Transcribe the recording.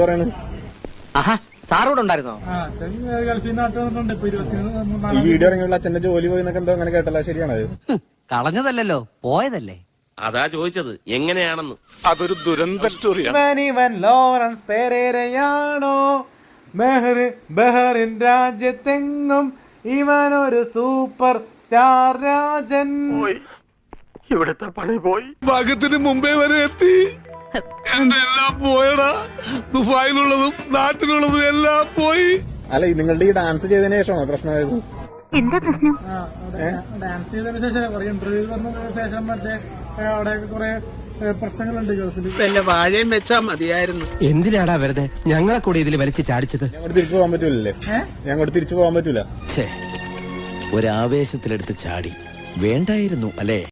പറയണ്. ആഹാ സാറോട് ഉണ്ടായിരുന്നോ ഈ വീഡിയോ ഇറങ്ങിയുള്ള അച്ഛന്റെ ജോലി പോയി എന്നൊക്കെ എന്തോ അങ്ങനെ കേട്ടല്ല ശരിയാണത് കളഞ്ഞതല്ലല്ലോ പോയതല്ലേ? അതാ ചോദിച്ചത് എങ്ങനെയാണെന്ന്. അതൊരു ദുരന്ത സ്റ്റോറിയാണ്. ഇവൻ ലോറൻസ് പെരേരയാണോ? മെഹർ ബഹറിൻ രാജ്യത്തെങ്ങും ഇവനൊരു ഒരു സൂപ്പർ സ്റ്റാർ രാജൻ. ഭാഗ്യത്തിന് മുമ്പേ വരെ എത്തി. എന്റെ എല്ലാം പോയടാ. ദുബായിലുള്ളതും നാട്ടിലുള്ളതും എല്ലാം പോയി. അല്ല നിങ്ങളുടെ ഈ ഡാൻസ് ചെയ്തതിനു ശേഷമാണോ പ്രശ്നമായത്? ആ, പ്രശ്നം ഡാൻസ് ചെയ്തതിനു ശേഷം കുറെ ഇന്റർവ്യൂ വന്നതിന് ശേഷം മറ്റേ അവിടെ കുറെ പ്രശ്നങ്ങളുണ്ട് ഗൾഫിൽ വല്ല വാഴയും വെച്ചാ മതിയായിരുന്നു. എന്തിനാടാ വെറുതെ? ഞങ്ങളെ കൂടി ഇതിൽ വലിച്ചു ചാടിച്ചത്. ഞങ്ങോട്ട് തിരിച്ചു പോകാൻ പറ്റൂലല്ലേ? ഞങ്ങോട്ട് തിരിച്ചു പോകാൻ പറ്റൂല. ഒരാവേശത്തിലെടുത്ത് ചാടി. വേണ്ടായിരുന്നു അല്ലേ?